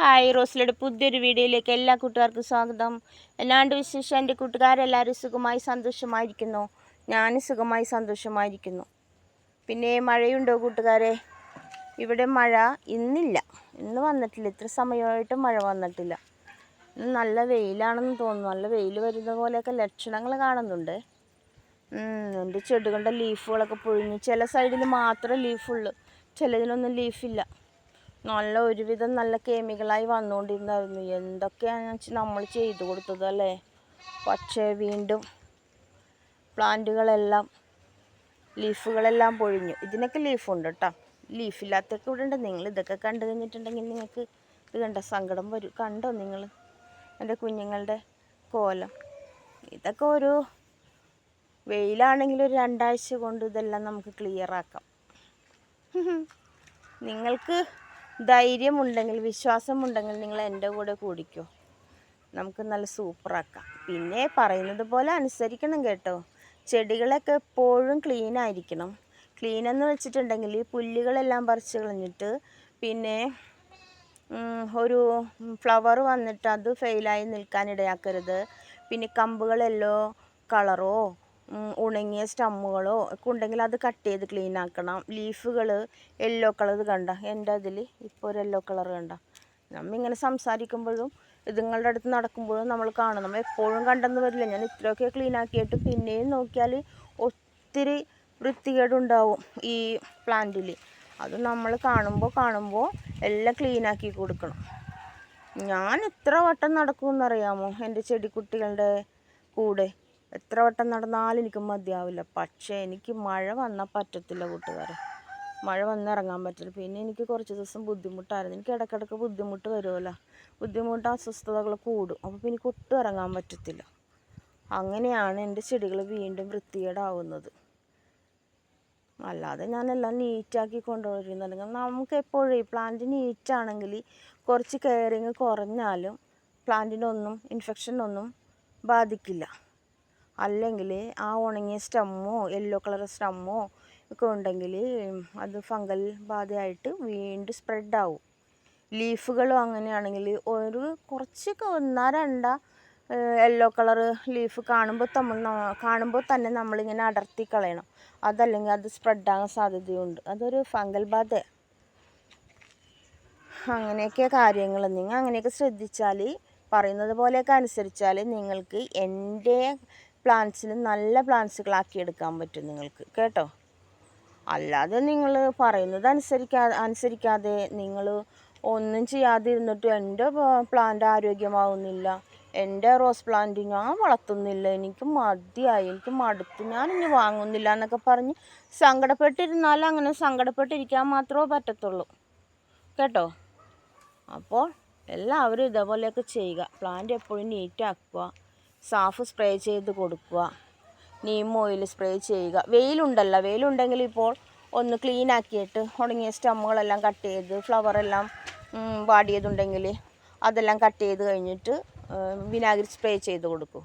Hi റോസിലയുടെ പുതിയൊരു വീഡിയോയിലേക്ക് എല്ലാ കൂട്ടുകാർക്കും സ്വാഗതം. എന്നാണ്ട് വിശേഷം? എന്റെ കൂട്ടുകാരെല്ലാവരും സുഖമായി സന്തോഷമായിരിക്കുന്നു. ഞാൻ സുഖമായി സന്തോഷമായിരിക്കുന്നു. പിന്നെ മഴയുണ്ടോ കൂട്ടുകാരെ? ഇവിടെ മഴ ഇന്നില്ല. ഇന്ന് വന്നിട്ടില്ല. ഇത്ര സമയമായിട്ടും മഴ വന്നിട്ടില്ല. ഇന്ന് നല്ല വെയിലാണെന്ന് തോന്നുന്നു. നല്ല വെയിൽ വരുന്ന പോലെയൊക്കെ ലക്ഷണങ്ങൾ കാണുന്നുണ്ട്. എന്റെ ചെടികളുടെ ലീഫുകളൊക്കെ പൊഴിഞ്ഞു ചില സൈഡിൽ മാത്രമേ ലീഫുള്ളൂ ചിലതിനൊന്നും ലീഫില്ല നല്ല ഒരുവിധം നല്ല കെമിക്കലായി വന്നുകൊണ്ടിരുന്നായിരുന്നു. എന്തൊക്കെയാണ് നമ്മൾ ചെയ്തു കൊടുത്തതല്ലേ പക്ഷേ വീണ്ടും പ്ലാന്റുകളെല്ലാം ലീഫുകളെല്ലാം പൊഴിഞ്ഞു. ഇതിനൊക്കെ ലീഫുണ്ട് കേട്ടോ ലീഫില്ലാത്തൊക്കെ ഇവിടെ ഉണ്ട്. നിങ്ങൾ ഇതൊക്കെ കണ്ടു കഴിഞ്ഞിട്ടുണ്ടെങ്കിൽ നിങ്ങൾക്ക് ഇത് കണ്ട സങ്കടം വരും. കണ്ടോ നിങ്ങൾ എന്റെ കുഞ്ഞുങ്ങളുടെ കോലം? ഇതൊക്കെ ഒരു വെയിലാണെങ്കിൽ ഒരു രണ്ടാഴ്ച കൊണ്ട് ഇതെല്ലാം നമുക്ക് ക്ലിയർ ആക്കാം. നിങ്ങൾക്ക് ധൈര്യമുണ്ടെങ്കിൽ വിശ്വാസമുണ്ടെങ്കിൽ നിങ്ങൾ എന്റെ കൂടെ കൂടിക്കോ. നമുക്ക് നല്ല സൂപ്പറാക്കാം. പിന്നെ പറയുന്നത് പോലെ അനുസരിക്കണം കേട്ടോ. ചെടികളൊക്കെ എപ്പോഴും ക്ലീൻ ആയിരിക്കണം. ക്ലീൻ എന്ന് വെച്ചിട്ടുണ്ടെങ്കിൽ പുല്ലുകളെല്ലാം പറിച്ച് കളഞ്ഞിട്ട് പിന്നെ ഒരു ഫ്ലവർ വന്നിട്ട് അത് ഫെയിലായി നിൽക്കാനിടയാക്കരുത് പിന്നെ കമ്പുകൾ യെല്ലോ കളറോ ഉണങ്ങിയ സ്റ്റമ്മുകളോ ഒക്കെ ഉണ്ടെങ്കിൽ അത് കട്ട് ചെയ്ത് ക്ലീൻ ആക്കണം. ലീഫുകൾ യെല്ലോ കളർ കണ്ട എന്റെ അതിൽ ഇപ്പോൾ ഒരു യെല്ലോ കളർ കണ്ട. നമ്മ ഇങ്ങനെ സംസാരിക്കുമ്പോഴും ഇതുങ്ങളുടെ അടുത്ത് നടക്കുമ്പോഴും നമ്മൾ കാണും. നമ്മൾ എപ്പോഴും കണ്ടെന്ന് വരില്ല. ഞാൻ ഇത്രയൊക്കെ ക്ലീൻ ആക്കിയിട്ട് പിന്നെയും നോക്കിയാൽ ഒത്തിരി വൃത്തികേടുണ്ടാവും ഈ പ്ലാന്റിൽ അത് നമ്മൾ കാണുമ്പോൾ കാണുമ്പോൾ എല്ലാം ക്ലീൻ ആക്കി കൊടുക്കണം. ഞാൻ എത്ര വട്ടം നടക്കുമെന്നറിയാമോ എന്റെ ചെടിക്കുട്ടികളുടെ കൂടെ. എത്ര വട്ടം നടന്നാലും എനിക്ക് മതിയാവില്ല. പക്ഷേ എനിക്ക് മഴ വന്നാൽ പറ്റത്തില്ല കൂട്ടുകാരെ. മഴ വന്നിറങ്ങാൻ പറ്റില്ല. പിന്നെ എനിക്ക് കുറച്ച് ദിവസം ബുദ്ധിമുട്ടായിരുന്നു. എനിക്ക് ഇടയ്ക്കിടയ്ക്ക് ബുദ്ധിമുട്ട് വരുമല്ലോ ബുദ്ധിമുട്ട് അസ്വസ്ഥതകൾ കൂടും. അപ്പോൾ പിന്നെ എനിക്ക് ഒട്ടും ഇറങ്ങാൻ പറ്റത്തില്ല. അങ്ങനെയാണ് എന്റെ ചെടികൾ വീണ്ടും വൃത്തികേടാവുന്നത്. അല്ലാതെ ഞാനെല്ലാം നീറ്റാക്കി കൊണ്ടുവരുന്നുണ്ടെങ്കിൽ നമുക്ക് എപ്പോഴും ഈ പ്ലാന്റ് നീറ്റാണെങ്കിൽ കുറച്ച് കെയറിങ് കുറഞ്ഞാലും പ്ലാന്റിനൊന്നും ഇൻഫെക്ഷനൊന്നും ബാധിക്കില്ല. അല്ലെങ്കിൽ ആ ഉണങ്ങിയ സ്റ്റമ്മോ യെല്ലോ കളർ സ്റ്റമ്മോ ഒക്കെ ഉണ്ടെങ്കിൽ അത് ഫംഗൽ ബാധയായിട്ട് വീണ്ടും സ്പ്രെഡാവും ലീഫുകളും അങ്ങനെയാണെങ്കിൽ ഒരു കുറച്ചൊക്കെ ഒന്നാ രണ്ടാ യെല്ലോ കളർ ലീഫ് കാണുമ്പോൾ നമ്മൾ കാണുമ്പോൾ തന്നെ നമ്മളിങ്ങനെ അടർത്തി കളയണം. അതല്ലെങ്കിൽ അത് സ്പ്രെഡാകാൻ സാധ്യതയുണ്ട്. അതൊരു ഫംഗൽ ബാധ അങ്ങനെയൊക്കെ കാര്യങ്ങൾ നിങ്ങൾ അങ്ങനെയൊക്കെ ശ്രദ്ധിച്ചാൽ പറയുന്നത് പോലെയൊക്കെ അനുസരിച്ചാൽ നിങ്ങൾക്ക് എന്റെ പ്ലാന്റ്സിന് നല്ല പ്ലാന്റ്സുകളാക്കി എടുക്കാൻ പറ്റും നിങ്ങൾക്ക് കേട്ടോ? അല്ലാതെ നിങ്ങൾ പറയുന്നത് അനുസരിക്കാ അനുസരിക്കാതെ നിങ്ങൾ ഒന്നും ചെയ്യാതെ ഇരുന്നിട്ട് എന്റെ പ്ലാന്റ് ആരോഗ്യമാവുന്നില്ല. എന്റെ റോസ് പ്ലാന്റ് ഞാൻ വളർത്തുന്നില്ല. എനിക്ക് മതിയായി എനിക്ക് മടുത്തു ഞാൻ ഇനി വാങ്ങുന്നില്ല എന്നൊക്കെ പറഞ്ഞ് സങ്കടപ്പെട്ടിരുന്നാൽ അങ്ങനെ സങ്കടപ്പെട്ടിരിക്കാൻ മാത്രമേ പറ്റത്തുള്ളൂ. കേട്ടോ? അപ്പോൾ എല്ലാവരും ഇതേപോലെയൊക്കെ ചെയ്യുക. പ്ലാന്റ് എപ്പോഴും നീറ്റാക്കുക സാഫ് സ്പ്രേ ചെയ്ത് കൊടുക്കുക. നീം ഓയിൽ സ്പ്രേ ചെയ്യുക. വെയിലുണ്ടല്ലോ. വെയിലുണ്ടെങ്കിൽ ഇപ്പോൾ ഒന്ന് ക്ലീൻ ആക്കിയിട്ട് ഉണങ്ങിയ സ്റ്റമ്മുകളെല്ലാം കട്ട് ചെയ്ത് ഫ്ലവറെല്ലാം വാടിയതുണ്ടെങ്കിൽ അതെല്ലാം കട്ട് ചെയ്ത് കഴിഞ്ഞിട്ട് വിനാഗിരി സ്പ്രേ ചെയ്ത് കൊടുക്കും.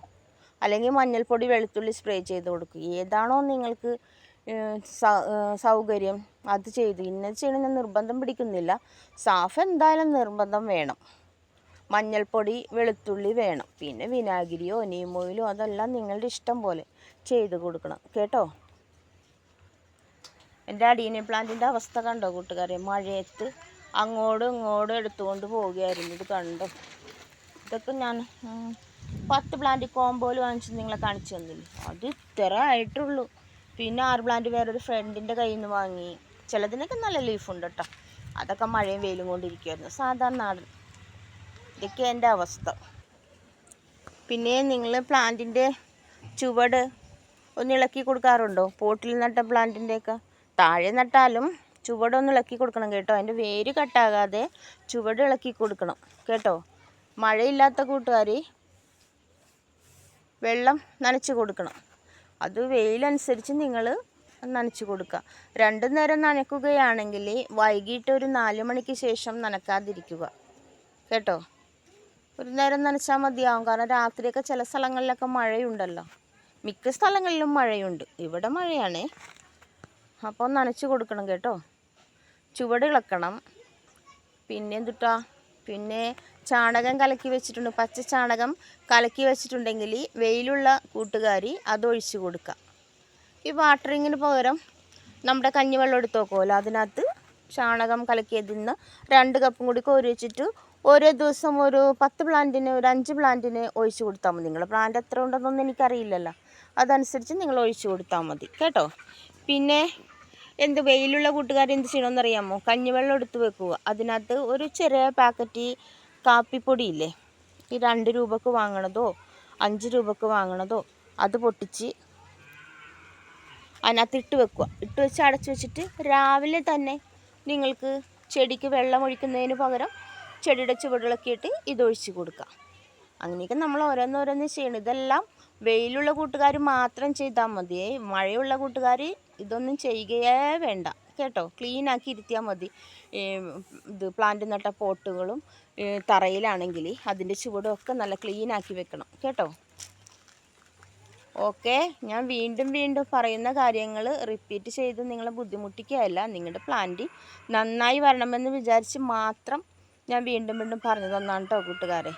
അല്ലെങ്കിൽ മഞ്ഞൾപ്പൊടി വെളുത്തുള്ളി സ്പ്രേ ചെയ്ത് കൊടുക്കും. ഏതാണോ നിങ്ങൾക്ക് സൗകര്യം അത് ചെയ്ത്. ഇന്നത് ചെയ്യണമെന്ന് നിർബന്ധം പിടിക്കുന്നില്ല. സാഫ് എന്തായാലും നിർബന്ധം വേണം. മഞ്ഞൾപ്പൊടി വെളുത്തുള്ളി വേണം. പിന്നെ വിനാഗിരിയോ നീം ഓയിലോ അതെല്ലാം നിങ്ങളുടെ ഇഷ്ടം പോലെ ചെയ്ത് കൊടുക്കണം. കേട്ടോ? എന്റെ അടീനി പ്ലാന്റിന്റെ അവസ്ഥ കണ്ടോ കൂട്ടുകാരെ? മഴയത്ത് അങ്ങോട്ടും ഇങ്ങോട്ടും എടുത്തുകൊണ്ട് പോവുകയായിരുന്നു. ഇത് കണ്ടോ? ഇതൊക്കെ ഞാൻ പത്ത് പ്ലാന്റ് കോമ്പോയിൽ വാങ്ങിച്ച് നിങ്ങളെ കാണിച്ചു തന്നില്ല? അത് ഇത്ര ആയിട്ടുള്ളൂ. പിന്നെ ആറ് പ്ലാന്റ് വേറൊരു ഫ്രണ്ടിന്റെ കയ്യിൽ നിന്ന് വാങ്ങി. ചിലതിനൊക്കെ നല്ല ലീഫുണ്ട് കേട്ടോ. അതൊക്കെ മഴയും വെയിലും കൊണ്ടിരിക്കുമായിരുന്നു സാധാരണ നാടൻ ഇതൊക്കെ എന്റെ അവസ്ഥ. പിന്നെ നിങ്ങൾ പ്ലാന്റിന്റെ ചുവട് ഒന്ന് ഇളക്കി കൊടുക്കാറുണ്ടോ? പോട്ടിൽ നട്ട പ്ലാന്റിന്റെയൊക്കെ. താഴെ നട്ടാലും ചുവടൊന്ന് ഇളക്കി കൊടുക്കണം കേട്ടോ. അതിന്റെ വേര് കട്ടാകാതെ ചുവട് ഇളക്കി കൊടുക്കണം കേട്ടോ. മഴയില്ലാത്ത കൂട്ടുകാർ വെള്ളം നനച്ച് കൊടുക്കണം. അത് വെയിലനുസരിച്ച് നിങ്ങൾ നനച്ച് കൊടുക്കുക. രണ്ടു നേരം നനയ്ക്കുകയാണെങ്കിൽ വൈകിട്ട് ഒരു നാല് മണിക്ക് ശേഷം നനക്കാതിരിക്കുക കേട്ടോ. ഒരു നേരം നനച്ചാൽ മതിയാവും. കാരണം രാത്രിയൊക്കെ ചില സ്ഥലങ്ങളിലൊക്കെ മഴയുണ്ടല്ലോ. മിക്ക സ്ഥലങ്ങളിലും മഴയുണ്ട്. ഇവിടെ മഴയാണ്. അപ്പോൾ നനച്ച് കൊടുക്കണം കേട്ടോ. ചുവട് ഇളക്കണം. പിന്നെ എന്തുട്ടാ? പിന്നെ ചാണകം കലക്കി വെച്ചിട്ടുണ്ട്. പച്ച ചാണകം കലക്കി വെച്ചിട്ടുണ്ടെങ്കിൽ വെയിലുള്ള കൂട്ടുകാരി അതൊഴിച്ച് കൊടുക്കുക ഈ വാട്ടറിങ്ങിന് പകരം നമ്മുടെ കഞ്ഞിവെള്ളം എടുത്ത് നോക്കുമല്ലോ അതിനകത്ത് ചാണകം കലക്കിയതിൽ നിന്ന് രണ്ട് കപ്പും കൂടി കോരി വെച്ചിട്ട് ഓരോ ദിവസം ഒരു പത്ത് പ്ലാന്റിന് ഒരു അഞ്ച് പ്ലാന്റിന് ഒഴിച്ചു കൊടുത്താൽ മതി. നിങ്ങളുടെ പ്ലാന്റ് എത്ര ഉണ്ടെന്നൊന്നും എനിക്കറിയില്ലല്ലോ. അതനുസരിച്ച് നിങ്ങൾ ഒഴിച്ചു കൊടുത്താൽ മതി. കേട്ടോ? പിന്നെ എന്ത് വെയിലുള്ള കൂട്ടുകാർ എന്ത് ചെയ്യണമെന്ന് അറിയാമോ കഞ്ഞിവെള്ളം എടുത്ത് വെക്കുക. അതിനകത്ത് ഒരു ചെറിയ പാക്കറ്റ് കാപ്പിപ്പൊടി ഇല്ലേ? ഈ രണ്ട് രൂപക്ക് വാങ്ങണതോ അഞ്ച് രൂപക്ക് വാങ്ങണതോ അത് പൊട്ടിച്ച് അതിനകത്ത് ഇട്ട് വെക്കുക. ഇട്ട് വെച്ച് അടച്ചു വെച്ചിട്ട് രാവിലെ തന്നെ നിങ്ങൾക്ക് ചെടിക്ക് വെള്ളം ഒഴിക്കുന്നതിന് പകരം ചെടിയുടെ ചുവടുകളൊക്കെ ഇട്ട് ഇതൊഴിച്ച് കൊടുക്കുക. അങ്ങനെയൊക്കെ നമ്മൾ ഓരോന്നോരോന്ന് ചെയ്യണം. ഇതെല്ലാം വെയിലുള്ള കൂട്ടുകാർ മാത്രം ചെയ്താൽ മതി. മഴയുള്ള കൂട്ടുകാർ ഇതൊന്നും ചെയ്യുകയേ വേണ്ട. കേട്ടോ? ക്ലീൻ ആക്കി ഇരുത്തിയാൽ മതി. ഇത് പ്ലാന്റ് നട്ട പോട്ടുകളും തറയിലാണെങ്കിൽ അതിന്റെ ചുവടും ഒക്കെ നല്ല ക്ലീൻ ആക്കി വെക്കണം. കേട്ടോ? ഓക്കെ. ഞാൻ വീണ്ടും വീണ്ടും പറയുന്ന കാര്യങ്ങൾ റിപ്പീറ്റ് ചെയ്ത് നിങ്ങളെ ബുദ്ധിമുട്ടിക്കുകയല്ല. നിങ്ങളുടെ പ്ലാന്റ് നന്നായി വരണമെന്ന് വിചാരിച്ച് മാത്രം ഞാൻ വീണ്ടും വീണ്ടും പറഞ്ഞു തന്നാണ് കേട്ടോ കൂട്ടുകാരെ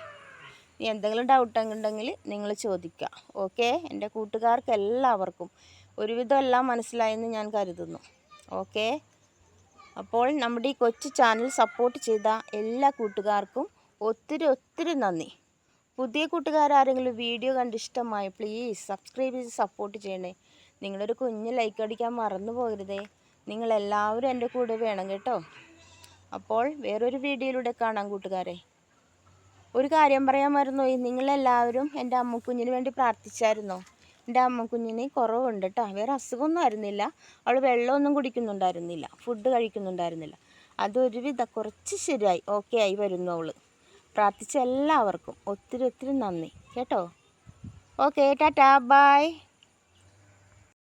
എന്തെങ്കിലും ഡൗട്ട് ഉണ്ടെങ്കിൽ നിങ്ങൾ ചോദിക്കുക. ഓക്കെ? എന്റെ കൂട്ടുകാർക്ക് എല്ലാവർക്കും ഒരുവിധം എല്ലാം മനസ്സിലായെന്ന് ഞാൻ കരുതുന്നു. ഓക്കെ? അപ്പോൾ നമ്മുടെ ഈ കൊച്ചു ചാനൽ സപ്പോർട്ട് ചെയ്ത എല്ലാ കൂട്ടുകാർക്കും ഒത്തിരി ഒത്തിരി നന്ദി. പുതിയ കൂട്ടുകാരാരെങ്കിലും വീഡിയോ കണ്ട് ഇഷ്ടമായി പ്ലീസ് സബ്സ്ക്രൈബ് ചെയ്ത് സപ്പോർട്ട് ചെയ്യണേ. നിങ്ങളൊരു കുഞ്ഞ് ലൈക്ക് അടിക്കാൻ മറന്നു പോകരുതേ. നിങ്ങളെല്ലാവരും എന്റെ കൂടെ വേണം കേട്ടോ. അപ്പോൾ വേറൊരു വീഡിയോയിലൂടെ കാണാം കൂട്ടുകാരെ. ഒരു കാര്യം പറയാൻ മറന്നുപോയി നിങ്ങളെല്ലാവരും എന്റെ അമ്മക്കുഞ്ഞിന് വേണ്ടി പ്രാർത്ഥിച്ചായിരുന്നോ? എന്റെ അമ്മക്കുഞ്ഞിന് കുറവുണ്ട് കേട്ടോ. വേറെ അസുഖമൊന്നും ആയിരുന്നില്ല. അവൾ വെള്ളമൊന്നും കുടിക്കുന്നുണ്ടായിരുന്നില്ല. ഫുഡ് കഴിക്കുന്നുണ്ടായിരുന്നില്ല. അതൊരുവിധ കുറച്ച് ശരിയായി ഓക്കെ ആയി വരുന്നു അവൾ. പ്രാർത്ഥിച്ച എല്ലാവർക്കും ഒത്തിരി ഒത്തിരി നന്ദി. കേട്ടോ? ഓക്കെ ടാറ്റാ. ബായ്